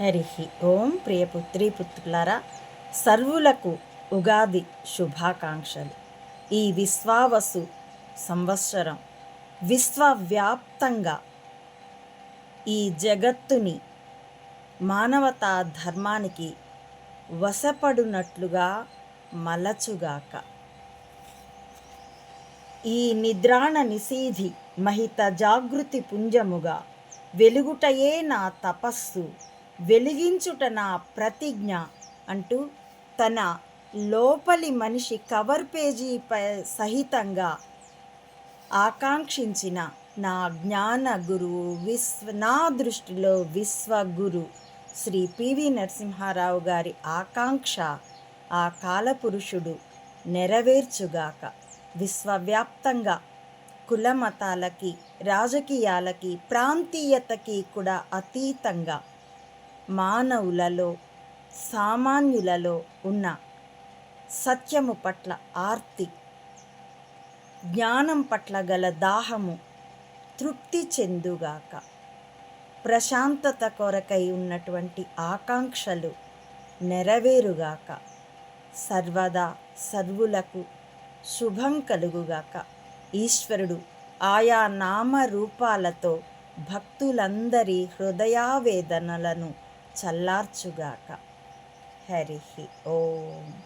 హరి ఓం ప్రియపుత్రి పుత్రులారా సర్వులకు ఉగాది శుభాకాంక్షలు. ఈ విశ్వావసు సంవత్సరం విశ్వవ్యాప్తంగా ఈ జగత్తుని మానవతా ధర్మానికి వశపడునట్లుగా మలచుగాక. ఈ నిద్రాణ నిషీధి మహిత జాగృతి పుంజముగా వెలుగుటయే నా తపస్సు. వెలిగించుట నా ప్రతిజ్ఞ అంటూ తన లోపలి మనిషి కవర్ పేజీ సహితంగా ఆకాంక్షించిన నా జ్ఞాన గురువు విశ్వ నా దృష్టిలో విశ్వగురు శ్రీ పివి నరసింహారావు గారి ఆకాంక్ష ఆ కాలపురుషుడు నెరవేర్చుగాక. విశ్వవ్యాప్తంగా కులమతాలకి రాజకీయాలకి ప్రాంతీయతకి కూడా అతీతంగా మానవులలో సామాన్యులలో ఉన్న సత్యము పట్ల ఆర్తి జ్ఞానం పట్ల గల దాహము తృప్తి చెందుగాక ప్రశాంతత కొరకై ఉన్నటువంటి ఆకాంక్షలు నెరవేరుగాక సర్వదా సర్వులకు శుభం కలుగుగాక ఈశ్వరుడు ఆయా నామ రూపాలతో భక్తులందరి హృదయావేదనలను చల్లార్చుగాక. హరి ఓం.